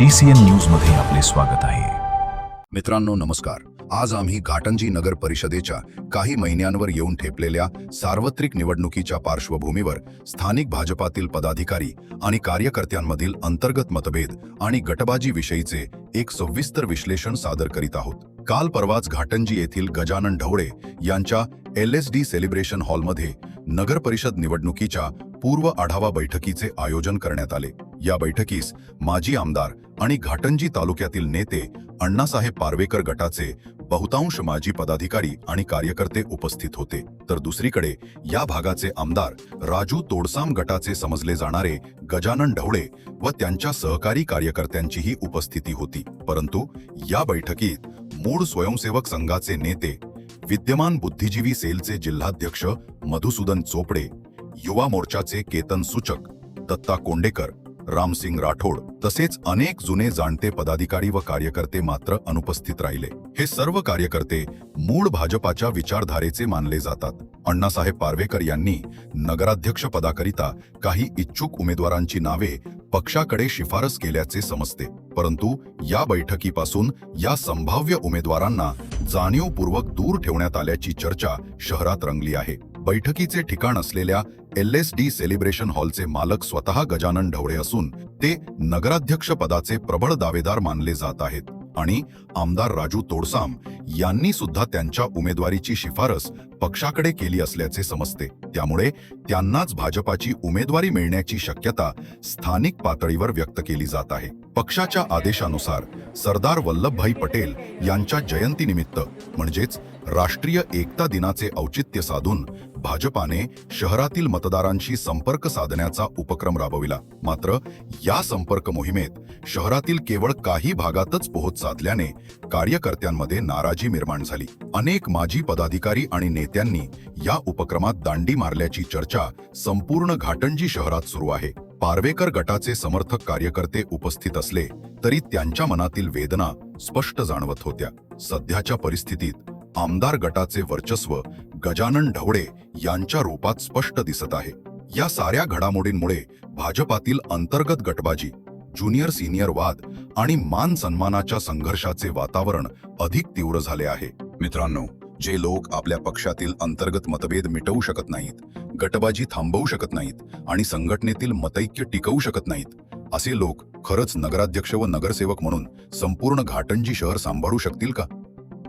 T C N न्यूजमध्ये आपले स्वागत आहे. मित्रांनो नमस्कार. आज आम्ही घाटंजी नगर परिषदेच्या काही महिन्यांवर येऊन ठेपलेल्या सार्वत्रिक निवडणुकीच्या पार्श्वभूमीवर स्थानिक भाजपातील पदाधिकारी आणि कार्यकर्त्यांमधील अंतर्गत मतभेद आणि गटबाजी विषयीचे एक सविस्तर विश्लेषण सादर करीत आहोत. काल परवाच घाटंजी येथील गजानन ढवळे यांच्या एल एस डी सेलिब्रेशन हॉलमध्ये नगर परिषद निवडणुकीच्या पूर्व आढावा बैठकीचे आयोजन करण्यात आले. या बैठकीस माजी आमदार आणि घाटंजी तालुक्यातील नेते अण्णासाहेब पारवेकर गटाचे बहुतांश माजी पदाधिकारी आणि कार्यकर्ते उपस्थित होते. तर दुसरीकडे या भागाचे आमदार राजू तोडसाम गटाचे समजले जाणारे गजानन ढवळे व त्यांच्या सहकारी कार्यकर्त्यांचीही उपस्थिती होती. परंतु या बैठकीत मूळ स्वयंसेवक संघाचे नेते विद्यमान बुद्धिजीवी सेलचे जिल्हाध्यक्ष मधुसूदन चोपडे युवा मोर्चाचे केतन सूचक दत्ता कोंडेकर रामसिंग राठोड तसेच अनेक जुने जाणते पदाधिकारी व कार्यकर्ते मात्र अनुपस्थित राहिले. हे सर्व कार्यकर्ते मूळ भाजपाच्या विचारधारेचे मानले जातात. अण्णासाहेब पारवेकर यांनी नगराध्यक्ष पदाकरिता काही इच्छुक उमेदवारांची नावे पक्षाकडे शिफारस केल्याचे समजते. परंतु या बैठकीपासून या संभाव्य उमेदवारांना जाणीवपूर्वक दूर ठेवण्यात आल्याची चर्चा शहरात रंगली आहे. बैठकीचे ठिकाण असलेल्या एल एस डी सेलिब्रेशन हॉलचे मालक स्वतः गजानन ढवळे असून ते नगराध्यक्ष पदाचे प्रबळ दावेदार मानले जात आहेत. आणि आमदार राजू तोडसाम यांनी सुद्धा त्यांच्या उमेदवारीची शिफारस पक्षाकडे केली असल्याचे समजते. त्यामुळे त्यांनाच भाजपाची उमेदवारी मिळण्याची शक्यता स्थानिक पातळीवर व्यक्त केली जात आहे. पक्षाच्या आदेशानुसार सरदार वल्लभभाई पटेल यांच्या जयंतीनिमित्त म्हणजेच राष्ट्रीय एकता दिनाचे औचित्य साधून भाजपाने शहरातील मतदारांशी संपर्क साधण्याचा उपक्रम राबविला. मात्र या संपर्क मोहिमेत शहरातील केवळ काही भागातच पोहोच साधल्याने कार्यकर्त्यांमध्ये नाराजी निर्माण झाली. अनेक माजी पदाधिकारी आणि नेत्यांनी या उपक्रमात दांडी मारल्याची चर्चा संपूर्ण घाटंजी शहरात सुरू आहे. पारवेकर गटाचे समर्थक कार्यकर्ते उपस्थित असले तरी त्यांच्या मनातील वेदना स्पष्ट जाणवत होत्या. सध्याच्या परिस्थितीत आमदार गटाचे वर्चस्व गजानन ढवळे यांच्या रूपात स्पष्ट दिसत आहे. या साऱ्या घडामोडींमुळे भाजपातील अंतर्गत गटबाजी ज्युनियर सिनियर वाद आणि मान सन्मानाच्या संघर्षाचे वातावरण अधिक तीव्र झाले आहे. मित्रांनो जे लोक आपल्या पक्षातील अंतर्गत मतभेद मिटवू शकत नाहीत गटबाजी थांबवू शकत नाहीत आणि संघटनेतील मतैक्य टिकवू शकत नाहीत असे लोक खरंच नगराध्यक्ष व नगरसेवक म्हणून संपूर्ण घाटंजी शहर सांभाळू शकतील का?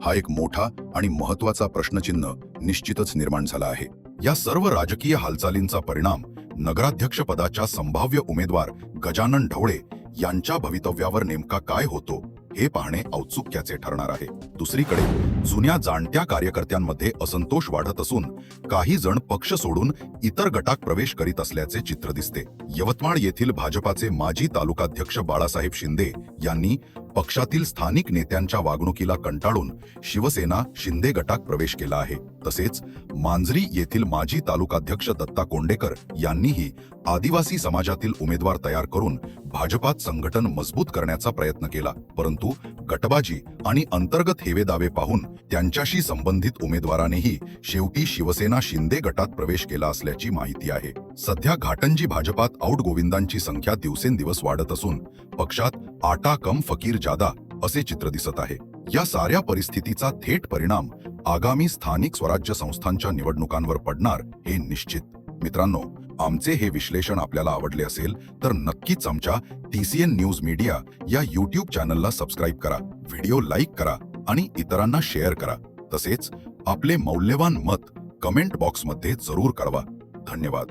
हा एक मोठा आणि महत्त्वाचा प्रश्नचिन्ह निश्चितच निर्माण झाला आहे. या सर्व राजकीय हालचालींचा परिणाम नगराध्यक्ष पदाच्या संभाव्य उमेदवार गजानन ढवळे यांच्या भवितव्यावर नेमका काय होतो हे पाहणे औत्सुक्याचे ठरणार आहे. दुसरीकडे जुन्या जाणत्या कार्यकर्त्यांमध्ये असंतोष वाढत असून काही जण पक्ष सोडून इतर गटात प्रवेश करीत असल्याचे चित्र दिसते. यवतमाळ येथील भाजपाचे माजी तालुकाध्यक्ष बाळासाहेब शिंदे यांनी पक्षातील स्थानिक नेत्यांच्या वागणुकीला कंटाळून शिवसेना शिंदे गटात प्रवेश केला आहे. तसेच मांजरी येथील माजी तालुकाध्यक्ष दत्ता कोंडेकर यांनीही आदिवासी समाजातील उमेदवार तयार करून भाजपात संघटन मजबूत करण्याचा प्रयत्न केला. परंतु गटबाजी आणि अंतर्गत हेवेदावे पाहून त्यांच्याशी संबंधित उमेदवारानेही शेवटी शिवसेना शिंदे गटात प्रवेश केला असल्याची माहिती आहे. सध्या घाटंजी भाजपात आऊट गोविंदांची संख्या दिवसेंदिवस वाढत असून पक्षात आटा कम फकीर जादा असे चित्र दिसत आहे. या साऱ्या परिस्थितीचा थेट परिणाम आगामी स्थानिक स्वराज्य संस्थांच्या निवडणुकांवर पडणार हे निश्चित. मित्रांनो आमचे हे विश्लेषण आपल्याला आवडले असेल तर नक्कीच आमच्या टीसीएन न्यूज मीडिया या यूट्यूब चॅनलला सबस्क्राईब करा व्हिडिओ लाईक करा आणि इतरांना शेअर करा. तसेच आपले मौल्यवान मत कमेंट बॉक्समध्ये जरूर कळवा. धन्यवाद.